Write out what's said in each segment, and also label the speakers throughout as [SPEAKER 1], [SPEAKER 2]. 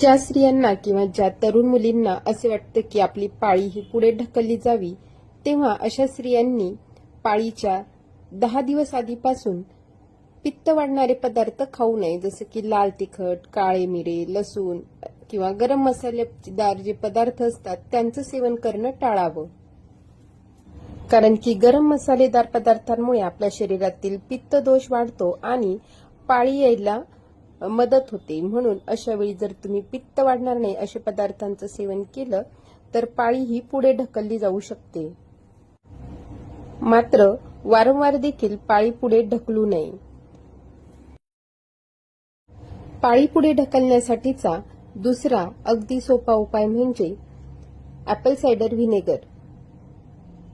[SPEAKER 1] ज्या स्त्रियांना किंवा ज्या तरुण मुलींना असे वाटतं की आपली पाळी ही पुढे ढकलली जावी तेव्हा अशा स्त्रियांनी पाळीच्या दहा दिवस आधीपासून पित्त वाढणारे पदार्थ खाऊ नये जसं की लाल तिखट काळे मिरे लसूण किंवा गरम मसालेदार जे पदार्थ असतात त्यांचं सेवन करणं टाळावं. कारण की गरम मसालेदार पदार्थांमुळे आपल्या शरीरातील पित्त दोष वाढतो आणि पाळी यायला मदत होते. म्हणून अशा वेळी जर तुम्ही पित्त वाढणार नाही अशा पदार्थांचं सेवन केलं तर पाळी ही पुढे ढकलली जाऊ शकते. मात्र वारंवार देखील पाळी पुढे ढकलू नये. पाळी पुढे ढकलण्यासाठीचा दुसरा अगदी सोपा उपाय म्हणजे ऍपल सायडर व्हिनेगर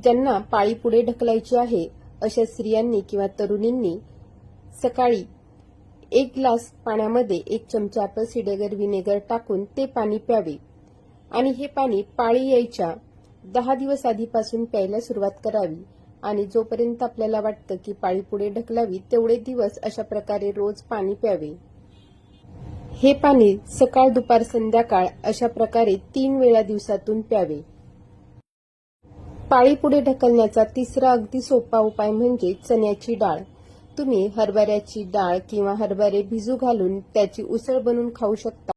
[SPEAKER 1] ज्यांना पाळी पुढे ढकलायची आहे अशा स्त्रियांनी किंवा तरुणींनी सकाळी एक ग्लास पाण्यामध्ये एक चमचा ऍपल सिडेगर व्हिनेगर टाकून ते पाणी प्यावे. आणि हे पाणी पाळी यायच्या दहा दिवस आधीपासून प्यायला सुरुवात करावी. आणि जोपर्यंत आपल्याला वाटतं की पाळी पुढे ढकलावी तेवढे दिवस अशा प्रकारे रोज पाणी प्यावे. हे पाणी सकाळ दुपार संध्याकाळ अशा प्रकारे तीन वेळा दिवसातून प्यावे. पाळी पुढे ढकलण्याचा तिसरा अगदी सोपा उपाय म्हणजे चण्याची डाळ. तुम्ही हरभऱ्याची डाळ किंवा हरभरे भिजू घालून त्याची उसळ बनवून खाऊ शकता.